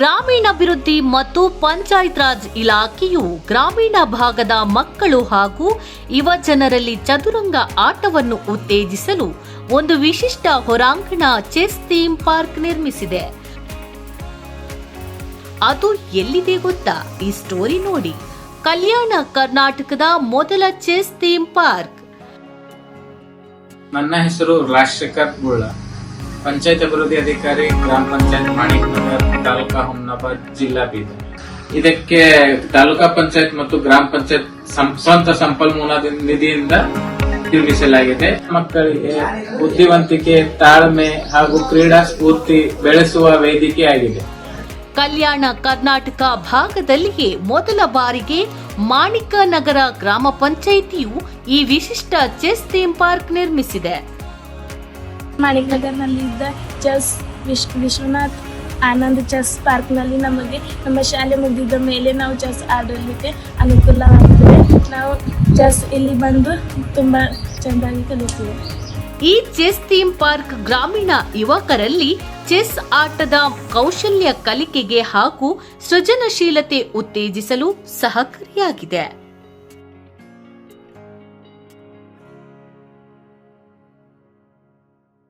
ಗ್ರಾಮೀಣಾಭಿವೃದ್ಧಿ ಮತ್ತು ಪಂಚಾಯತ್ ರಾಜ್ ಇಲಾಖೆಯು ಗ್ರಾಮೀಣ ಭಾಗದ ಮಕ್ಕಳು ಹಾಗೂ ಯುವ ಜನರಲ್ಲಿ ಚದುರಂಗ ಆಟವನ್ನು ಉತ್ತೇಜಿಸಲು ಒಂದು ವಿಶಿಷ್ಟ ಹೊರಾಂಗಣ ಚೆಸ್ ಥೀಮ್ ಪಾರ್ಕ್ ನಿರ್ಮಿಸಿದೆ. ಅದು ಎಲ್ಲಿದೆ ಗೊತ್ತಾ? ಈ ಸ್ಟೋರಿ ನೋಡಿ. ಕಲ್ಯಾಣ ಕರ್ನಾಟಕದ ಮೊದಲ ಚೆಸ್ ಥೀಮ್ ಪಾರ್ಕ್. ನನ್ನ ಹೆಸರು ರಾಜಶೇಖರ್ ಬುಳ್ಳ ಪಂಚಾಯತ್ ಅಭಿವೃದ್ಧಿ ಅಧಿಕಾರಿ, ಗ್ರಾಮ ಪಂಚಾಯತ್ ನಗರ್ ತಾಲೂಕಾ ಹುಮ್ನಾಬಾದ್ ಜಿಲ್ಲಾ ಬೀದರ್ ಇದಕ್ಕೆ ತಾಲೂಕಾ ಪಂಚಾಯತ್ ಮತ್ತು ಗ್ರಾಮ ಪಂಚಾಯತ್ ಸ್ವಂತ ಸಂಪನ್ಮೂಲ ನಿಧಿಯಿಂದ ನಿರ್ಮಿಸಲಾಗಿದೆ. ಮಕ್ಕಳಿಗೆ ಬುದ್ಧಿವಂತಿಕೆ ತಾಳ್ಮೆ ಹಾಗೂ ಕ್ರೀಡಾ ಸ್ಫೂರ್ತಿ ಬೆಳೆಸುವ ವೇದಿಕೆಯಾಗಿದೆ ಕಲ್ಯಾಣ ಕರ್ನಾಟಕ ಭಾಗದಲ್ಲಿಯೇ ಮೊದಲ ಬಾರಿಗೆ ಮಾಣಿಕ ನಗರ ಗ್ರಾಮ ಪಂಚಾಯಿತಿಯು ಈ ವಿಶಿಷ್ಟ ಚೆಸ್ ಥೀಮ್ ಪಾರ್ಕ್ ನಿರ್ಮಿಸಿದೆ. ಮಾಣಿಕ ನಗರ್ನಲ್ಲಿದ್ದ ಚೆಸ್ ವಿಶ್ ವಿಶ್ವನಾಥ್ ಆನಂದ್ ಚೆಸ್ ಪಾರ್ಕ್ನಲ್ಲಿ ನಮಗೆ ನಮ್ಮ ಶಾಲೆ ಮುಗಿದ ಮೇಲೆ ನಾವು ಚೆಸ್ ಆಡಲಿಕ್ಕೆ ಅನುಕೂಲವಾಗ್ತದೆ ನಾವು ಚೆಸ್ ಇಲ್ಲಿ ಬಂದು ತುಂಬ ಚೆಂದಾಗಿ ಕಲಿತೀವಿ. ಈ ಚೆಸ್ ಥೀಮ್ ಪಾರ್ಕ್ ಗ್ರಾಮೀಣ ಯುವಕರಲ್ಲಿ ಚೆಸ್ ಆಟದ ಕೌಶಲ್ಯ ಕಲಿಕೆಗೆ ಹಾಗೂ ಸೃಜನಶೀಲತೆ ಉತ್ತೇಜಿಸಲು ಸಹಕಾರಿಯಾಗಿದೆ.